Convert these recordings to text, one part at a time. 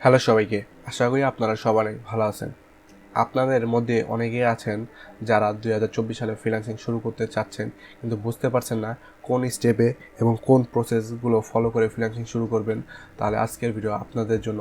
Hello সবাইকে, আশা করি আপনারা সবাই ভালো আছেন। আপনাদের মধ্যে অনেকেই আছেন যারা দুই হাজার চব্বিশ সালে ফ্রিল্যান্সিং শুরু করতে চাচ্ছেন, কিন্তু বুঝতে পারছেন না কোন স্টেপে এবং কোন প্রসেসগুলো ফলো করে ফ্রিল্যান্সিং শুরু করবেন। তাহলে আজকের ভিডিও আপনাদের জন্য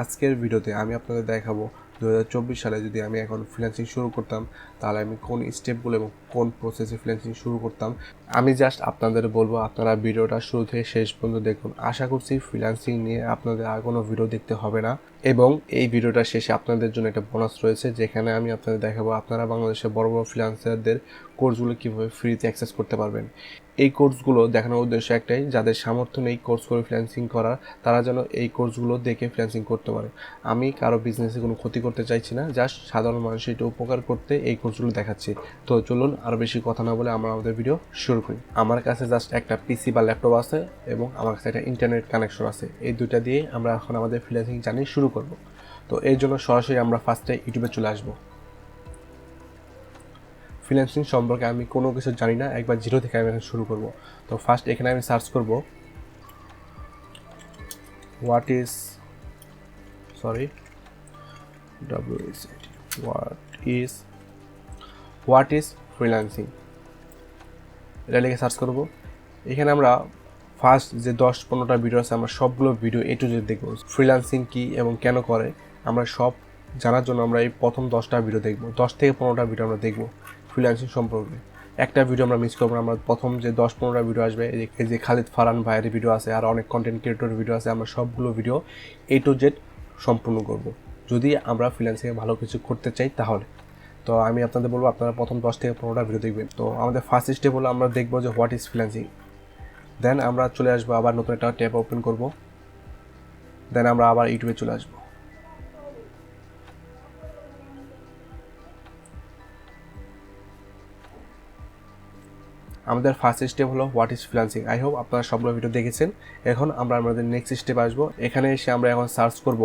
আজকের ভিডিওতে আমি আপনাদের দেখাবো দু হাজার চব্বিশ সালে যদি আমি এখন ফ্রিল্যান্সিং শুরু করতাম, তাহলে আমি কোন স্টেপগুলো এবং কোন প্রসেসে ফ্রিল্যান্সিং শুরু করতাম? আমি জাস্ট আপনাদের বলব, আপনারা ভিডিওটা শুরু থেকে শেষ পর্যন্ত দেখুন। আশা করছি ফ্রিল্যান্সিং নিয়ে আপনাদের আর কোনো ভিডিও দেখতে হবে না। এবং এই ভিডিওটা শেষে আপনাদের জন্য একটা বোনাস রয়েছে, যেখানে আমি আপনাদের দেখাবো আপনারা বাংলাদেশের বড় বড় ফ্রিল্যান্সারদের কোর্সগুলো কীভাবে ফ্রিতে অ্যাক্সেস করতে পারবেন। এই কোর্সগুলো দেখানোর উদ্দেশ্য একটাই, যাদের সামর্থ্য নেই কোর্স করে ফ্রিল্যান্সিং করার, তারা যেন এই কোর্সগুলো দেখে ফ্রিল্যান্সিং করতে পারে। আমি কারও বিজনেসে কোনো ক্ষতি করতে চাইছি না জাস্ট সাধারণ মানুষের একটু উপকার করতে এই কোর্সগুলো দেখাচ্ছি। তো চলুন আরও বেশি কথা না বলে আমরা আমাদের ভিডিও শুরু করি। আমার কাছে জাস্ট একটা পিসি বা ল্যাপটপ আছে এবং আমার কাছে একটা ইন্টারনেট কানেকশন আছে। এই দুইটা দিয়ে আমরা এখন আমাদের ফ্রিল্যান্সিং জার্নি শুরু করব। তো এর জন্য সরাসরি আমরা ফার্স্টে ইউটিউবে চলে আসব। ফ্রিল্যান্সিং সম্পর্কে আমি কোনো কিছু জানি না, একবার জিরো থেকে আমি এখন শুরু করব। তো ফার্স্ট এখানে আমি সার্চ করব what is sorry W S what is what is freelancing এটা লিখে সার্চ করব। এখানে আমরা ফার্স্ট যে দশ পনেরোটা ভিডিও আছে, আমরা সবগুলো ভিডিও এ টু জেড দেখব। ফ্রিল্যান্সিং কী এবং কেন করে? আমরা সব জানার জন্য আমরা এই প্রথম দশটা ভিডিও দেখব। দশ থেকে পনেরোটা ভিডিও আমরা দেখব। ফ্রিল্যান্সিং সম্পর্কে। একটা ভিডিও আমরা মিস করব আমরা প্রথম যে দশ পনেরোটা ভিডিও আসবে, এই যে- এই যে খালিদ ফারান ভাইয়ের ভিডিও আছে, আর অনেক কন্টেন্ট ক্রিয়েটর ভিডিও আছে, আমরা সবগুলো ভিডিও এ টু জেড সম্পূর্ণ করব। যদি আমরা ফ্রিল্যান্সিংয়ে ভালো কিছু করতে চাই তাহলে। তো আমি আপনাদের বলব, আপনারা প্রথম দশ থেকে পনেরোটা ভিডিও দেখবেন। তো আমাদের ফার্স্ট স্টেপ হলো আমরা দেখব যে হোয়াট ইজ ফ্রিল্যান্সিং দেন আমরা চলে আসব, আবার নতুন একটা ট্যাব ওপেন করব। দেন আমরা আবার ইউটিউবে চলে আসব। আমাদের ফার্স্ট স্টেপ হলো what is freelancing I hope আপনারা সবগুলো ভিডিও দেখেছেন। এখন আমরা আমাদের নেক্সট স্টেপ আসব। এখানে এসে আমরা এখন সার্চ করব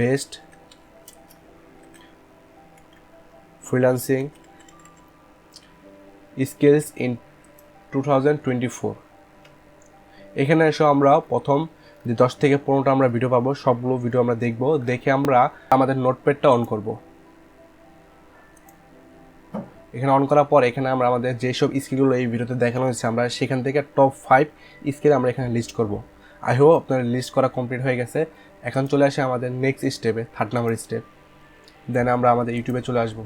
best freelancing skills in two thousand twenty four এখানে এসে আমরা প্রথম যে দশ থেকে পনেরোটা আমরা ভিডিও পাবো, সবগুলো ভিডিও আমরা দেখব। দেখে আমরা আমাদের নোটপ্যাডটা অন করব। এখানে অন করার পর এখানে আমরা আমাদের যেসব স্কিলগুলো এই ভিডিওতে দেখানো হয়েছে, আমরা সেখান থেকে টপ ফাইভ স্কিল আমরা এখানে লিস্ট করব। আই হোপ আপনার লিস্ট করা কমপ্লিট হয়ে গেছে। এখন চলে আসে আমাদের নেক্সট স্টেপে থার্ড নাম্বার স্টেপ দেন আমরা আমাদের ইউটিউবে চলে আসব।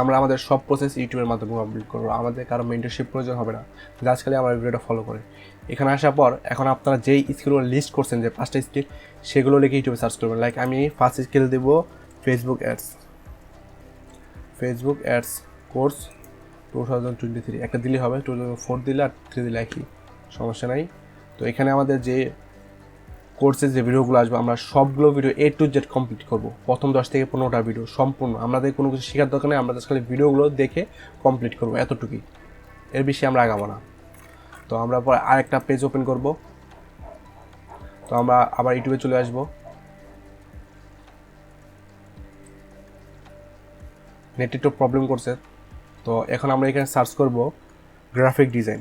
আমরা আমাদের সব প্রসেস ইউটিউবের মাধ্যমে কমপ্লিট করব। আমাদের কারও মেন্টরশিপ প্রয়োজন হবে না। জাস্ট খালি আমার ভিডিওটা ফলো করে। এখানে আসার পর এখন আপনারা যেই স্কিলগুলো লিস্ট করছেন, যে পাঁচটা স্কিল সেগুলো লিখে ইউটিউবে সার্চ করবেন। লাইক আমি ফার্স্ট স্কিল দেবো Facebook ads Facebook ads course two thousand twenty three একটা দিলে হবে টু থাউজেন্ড ফোর দিলে আর থ্রি দিলে একই, সমস্যা নাই। তো এখানে আমাদের যে কোর্সের যে ভিডিওগুলো আসবে, আমরা সবগুলো video A to Z complete করব। প্রথম দশ থেকে পনেরোটা ভিডিও সম্পূর্ণ। আমাদের কোনো কিছু শেখার দরকার নেই, আমরা খালি ভিডিওগুলো দেখে কমপ্লিট করব, এতটুকুই। এর বেশি আমরা আগাবো না। তো আমরা পরে আরেকটা পেজ ওপেন করব। তো আমরা আবার ইউটিউবে চলে আসব। নেট একটু প্রবলেম করছে। তো এখন আমরা এখানে সার্চ করব গ্রাফিক ডিজাইন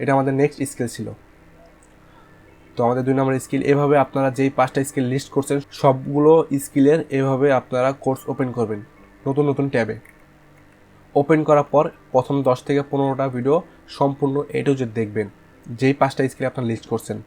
এটা আমাদের নেক্সট স্কিল ছিল। তো আমাদের দুই নম্বর স্কিল এভাবে আপনারা যেই পাঁচটা স্কিল লিস্ট করছেন, সবগুলো স্কিলের এভাবে আপনারা কোর্স ওপেন করবেন নতুন নতুন ট্যাবে। ওপেন করার পর প্রথম দশ থেকে পনেরোটা ভিডিও সম্পূর্ণ এ যে দেখবেন। যেই পাঁচটা স্কিল আপনারা লিস্ট করছেন।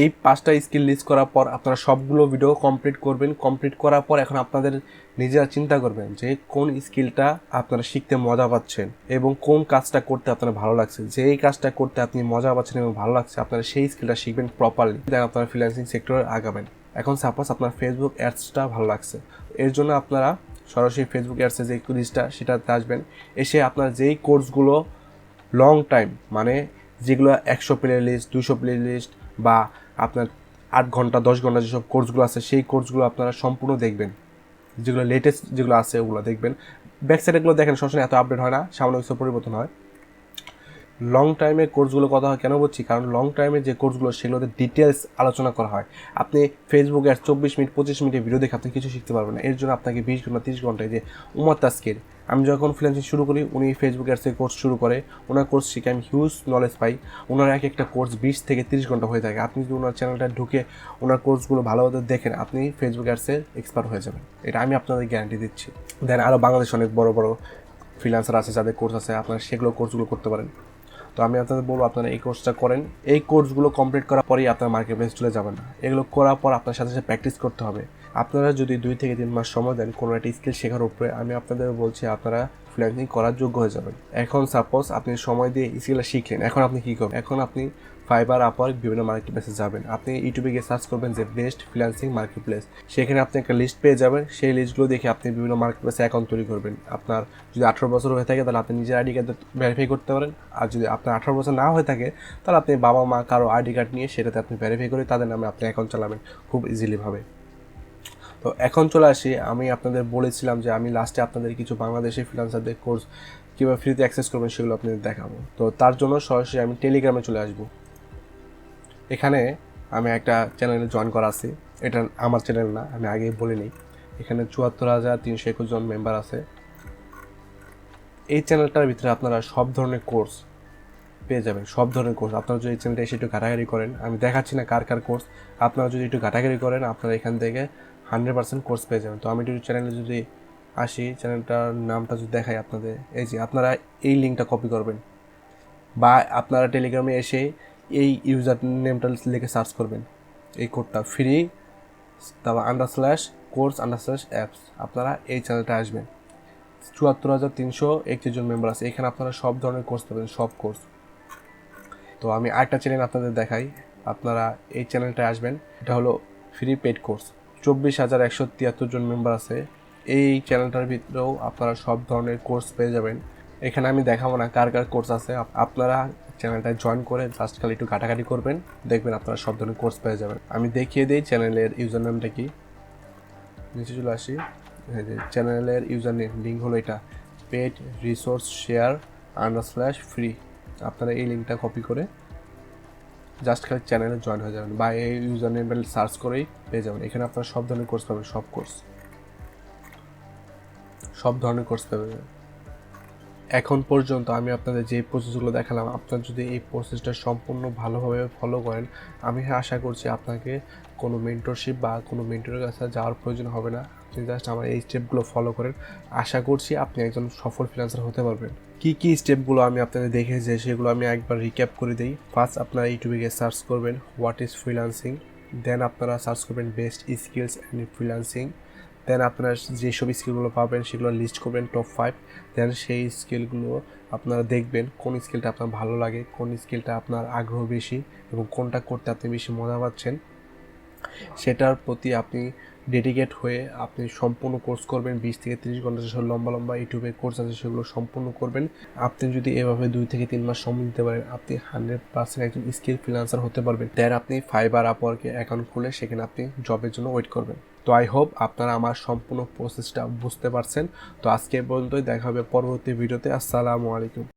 এই পাঁচটা স্কিল লিস্ট করার পর আপনারা সবগুলো ভিডিও কমপ্লিট করবেন। কমপ্লিট করার পর এখন আপনাদের নিজেরা চিন্তা করবেন যে কোন স্কিলটা আপনারা শিখতে মজা পাচ্ছেন এবং কোন কাজটা করতে আপনার ভালো লাগছে। যে এই কাজটা করতে আপনি মজা পাচ্ছেন এবং ভালো লাগছে, আপনারা সেই স্কিলটা শিখবেন প্রপারলি দেন আপনারা ফ্রিল্যান্সিং সেক্টরে আগাবেন। এখন সাপোজ আপনার ফেসবুক অ্যাডসটা ভালো লাগছে। এর জন্য আপনারা সরাসরি ফেসবুক অ্যাডসে যে লিস্টটা সেটাতে আসবেন। এসে আপনার যেই কোর্সগুলো লং টাইম মানে যেগুলো একশো প্লে লিস্ট দুশো প্লে লিস্ট বা আপনার আট ঘণ্টা, দশ ঘণ্টা যেসব কোর্সগুলো আছে, সেই কোর্সগুলো আপনারা সম্পূর্ণ দেখবেন। যেগুলো লেটেস্ট যেগুলো আছে, ওগুলো দেখবেন। ব্যাক সাইডেগুলো দেখেন, সবসময় এত আপডেট হয় না, সামান্য কিছু পরিবর্তন হয়। লং টাইমের কোর্সগুলো কথা হয় কেন বলছি? কারণ লং টাইমের যে কোর্সগুলো সেগুলোতে ডিটেলস আলোচনা করা হয়। আপনি ফেসবুকে আর চব্বিশ মিনিট, পঁচিশ মিনিটের ভিডিও দেখে আপনি কিছু শিখতে পারবেন না। এর জন্য আপনাকে বিশ ঘণ্টা, তিরিশ ঘন্টায় যে উমর তাস্কির, আমি যখন ফ্রিল্যান্সিং শুরু করি, উনি ফেসবুক অ্যাডসের কোর্স শুরু করে। ওনার কোর্স শিখে আমি হিউজ নলেজ পাই। ওনার এক একটা কোর্স বিশ থেকে তিরিশ ঘণ্টা হয়ে থাকে। আপনি যদি ওনার চ্যানেলটা ঢুকে ওনার কোর্সগুলো ভালোভাবে দেখেন, আপনি ফেসবুক অ্যাডসের এক্সপার্ট হয়ে যাবেন। এটা আমি আপনাদের গ্যারান্টি দিচ্ছি। দেন আরও বাংলাদেশ অনেক বড় বড় ফ্রিল্যান্সার আছে, যাদের কোর্স আছে, আপনারা সেগুলো কোর্সগুলো করতে পারেন। তো আমি আপনাদের বলব, আপনারা এই কোর্সটা করেন। এই কোর্সগুলো কমপ্লিট করার পরেই আপনার মার্কেট প্লেস চলে যাবেন। এগুলো করার পর আপনার সাথে সাথে প্র্যাকটিস করতে হবে। আপনারা যদি দুই থেকে তিন মাস সময় দেন কোনো একটা স্কিল শেখার উপরে, আমি আপনাদের বলছি আপনারা ফ্রিল্যান্সিং করার যোগ্য হয়ে যাবেন। এখন সাপোজ আপনি সময় দিয়ে স্কিলটা শিখলেন, এখন আপনি কী করবেন? এখন আপনি ফাইবার আপার বিভিন্ন মার্কেট প্লেসে যাবেন। আপনি ইউটিউবে গিয়ে সার্চ করবেন যে বেস্ট ফ্রিল্যান্সিং মার্কেট প্লেস সেখানে আপনি একটা লিস্ট পেয়ে যাবেন, সেই লিস্টগুলো দেখে আপনি বিভিন্ন মার্কেট প্লেসে অ্যাকাউন্ট তৈরি করবেন। আপনার যদি আঠারো বছর হয়ে থাকে, তাহলে আপনি নিজের আইডি কার্ড ভেরিফাই করতে পারেন। আর যদি আপনার আঠারো বছর না হয়ে থাকে, তাহলে আপনি বাবা মা কারও আইডি কার্ড নিয়ে সেটাতে আপনি ভেরিফাই করে তাদের নামে আপনি অ্যাকাউন্ট চালাবেন খুব ইজিলিভাবে তো এখন চলে আসি। আমি আপনাদের বলেছিলাম যে আমি লাস্টে আপনাদের কিছু বাংলাদেশি ফ্রিল্যান্সারদের কোর্স কীভাবে ফ্রিতে অ্যাক্সেস করবেন সেগুলো আপনাদের দেখাবো। তো তার জন্য সরাসরি আমি টেলিগ্রামে চলে আসব। এখানে আমি একটা চ্যানেলে জয়েন করা আছি। এটা আমার চ্যানেল না, আমি আগেই বলে নিই। এখানে চুয়াত্তর হাজার তিনশো একুশ জন মেম্বার আছে। এই চ্যানেলটার ভিতরে আপনারা সব ধরনের কোর্স পেয়ে যাবেন, সব ধরনের কোর্স আপনারা যদি চ্যানেলটা এসে একটু ঘাটাঘাটি করেন, আমি দেখাচ্ছি না কার কার কোর্স আপনারা যদি একটু ঘাটাঘাটি করেন, আপনারা এখান থেকে হান্ড্রেড পার্সেন্ট কোর্স পেয়ে যাবেন। তো আমি একটু চ্যানেলে যদি আসি চ্যানেলটার নামটা যদি দেখাই আপনাদের। এই যে, আপনারা এই লিঙ্কটা কপি করবেন। বা আপনারা টেলিগ্রামে এসে এই ইউজার নেমটা লিখে সার্চ করবেন। এই কোডটা ফ্রি তারপর under slash course under slash apps আপনারা এই চ্যানেলটা আসবেন। চুয়াত্তর হাজার তিনশো একত্রিশ জন মেম্বার আছে। এখানে আপনারা সব ধরনের কোর্স পাবেন, সব কোর্স তো আমি আরেকটা চ্যানেল আপনাদের দেখাই। আপনারা এই চ্যানেলটায় আসবেন। এটা হলো ফ্রি পেড কোর্স চব্বিশ হাজার একশো তিয়াত্তর জন মেম্বার আছে। এই চ্যানেলটার ভিতরেও আপনারা সব ধরনের কোর্স পেয়ে যাবেন। এখানে আমি দেখাবো না কার কার কোর্স আছে। আপনারা চ্যানেলটায় জয়েন করে জাস্ট খালি একটু ঘাটাঘাটি করবেন, দেখবেন আপনারা সব ধরনের কোর্স পেয়ে যাবেন। আমি দেখিয়ে দিই চ্যানেলের ইউজার নামটা কি। নিচে চলে আসি। চ্যানেলের ইউজার নেম লিঙ্ক হলো এটা। Paid resource share under slash free আপনারা এই লিঙ্কটা কপি করে জাস্ট খালি চ্যানেলে জয়েন হয়ে যাবেন। বা এই ইউজার নেম সার্চ করেই পেয়ে যাবেন। এখানে আপনারা সব ধরনের কোর্স পাবেন, সব কোর্স সব ধরনের কোর্স পাবেন। এখন পর্যন্ত আমি আপনাদের যে প্রসেসগুলো দেখালাম, আপনার যদি এই প্রসেসটা সম্পূর্ণ ভালোভাবে ফলো করেন, আমি আশা করছি আপনাকে কোনো মেন্টরশিপ বা কোনো মেন্টরের কাছে যাওয়ার প্রয়োজন হবে না। আপনি জাস্ট আমার এই স্টেপগুলো ফলো করেন। আশা করছি আপনি একজন সফল ফ্রিল্যান্সার হতে পারবেন। কী কী স্টেপগুলো আমি আপনাদের দেখেছি সেগুলো আমি একবার রিক্যাপ করে দিই। ফার্স্ট আপনারা ইউটিউবে গিয়ে সার্চ করবেন হোয়াট ইজ ফ্রিল্যান্সিং দেন আপনারা সার্চ করবেন best skills and freelancing then আপনারা যেসব স্কিলগুলো পাবেন সেগুলো লিস্ট করবেন টপ ফাইভ দেন সেই স্কিলগুলো আপনারা দেখবেন কোন স্কিলটা আপনার ভালো লাগে, কোন স্কিলটা আপনার আগ্রহ বেশি এবং কোনটা করতে আপনি বেশি মজা পাচ্ছেন। সেটার প্রতি আপনি ডেডিকেট হয়ে আপনি সম্পূর্ণ কোর্স করবেন, বিশ থেকে তিরিশ ঘণ্টা যেসব লম্বা লম্বা ইউটিউবে কোর্স আছে সেগুলো সম্পূর্ণ করবেন। আপনি যদি এভাবে দুই থেকে তিন মাস সময় দিতে পারেন, আপনি হান্ড্রেড পার্সেন্ট একজন স্কিল ফ্রিলান্সার হতে পারবেন। দেন আপনি ফাইবার আপওয়ার্কে অ্যাকাউন্ট খুলে সেখানে আপনি জবের জন্য ওয়েট করবেন। তো আই হোপ আপনারা আমার সম্পূর্ণ প্রসেসটা বুঝতে পারছেন। তো আজকে পর্যন্তই, দেখা হবে পরবর্তী ভিডিওতে আসসালামু আলাইকুম।